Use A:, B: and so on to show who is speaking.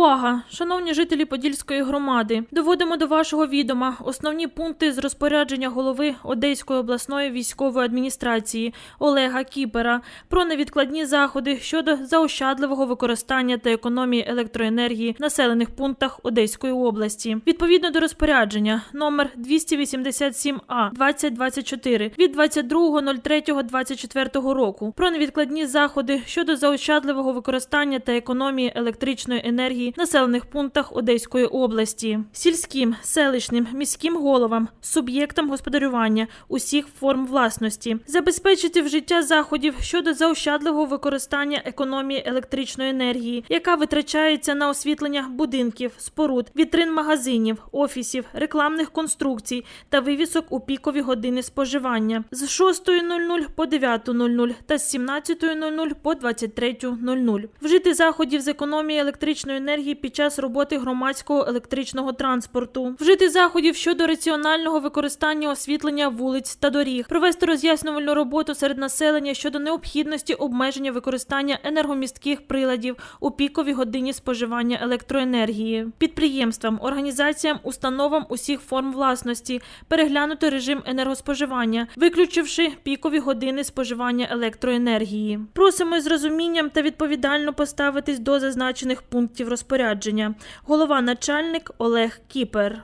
A: Увага, шановні жителі Подільської громади, доводимо до вашого відома основні пункти з розпорядження голови Одеської обласної військової адміністрації Олега Кіпера про невідкладні заходи щодо заощадливого використання та економії електроенергії в населених пунктах Одеської області. Відповідно до розпорядження номер 287А 2024 від 22.03.24 року про невідкладні заходи щодо заощадливого використання та економії електричної енергії населених пунктах Одеської області, сільським, селищним, міським головам, суб'єктам господарювання усіх форм власності, забезпечити вжиття заходів щодо заощадливого використання економії електричної енергії, яка витрачається на освітлення будинків, споруд, вітрин магазинів, офісів, рекламних конструкцій та вивісок у пікові години споживання з 6.00 по 9.00 та з 17.00 по 23.00. Вжити заходів з економії електричної енергії під час роботи громадського електричного транспорту. Вжити заходів щодо раціонального використання освітлення вулиць та доріг. Провести роз'яснювальну роботу серед населення щодо необхідності обмеження використання енергомістких приладів у піковій годині споживання електроенергії. Підприємствам, організаціям, установам усіх форм власності переглянути режим енергоспоживання, виключивши пікові години споживання електроенергії. Просимо з розумінням та відповідально поставитись до зазначених пунктів розпорядження. Голова начальник Олег Кіпер.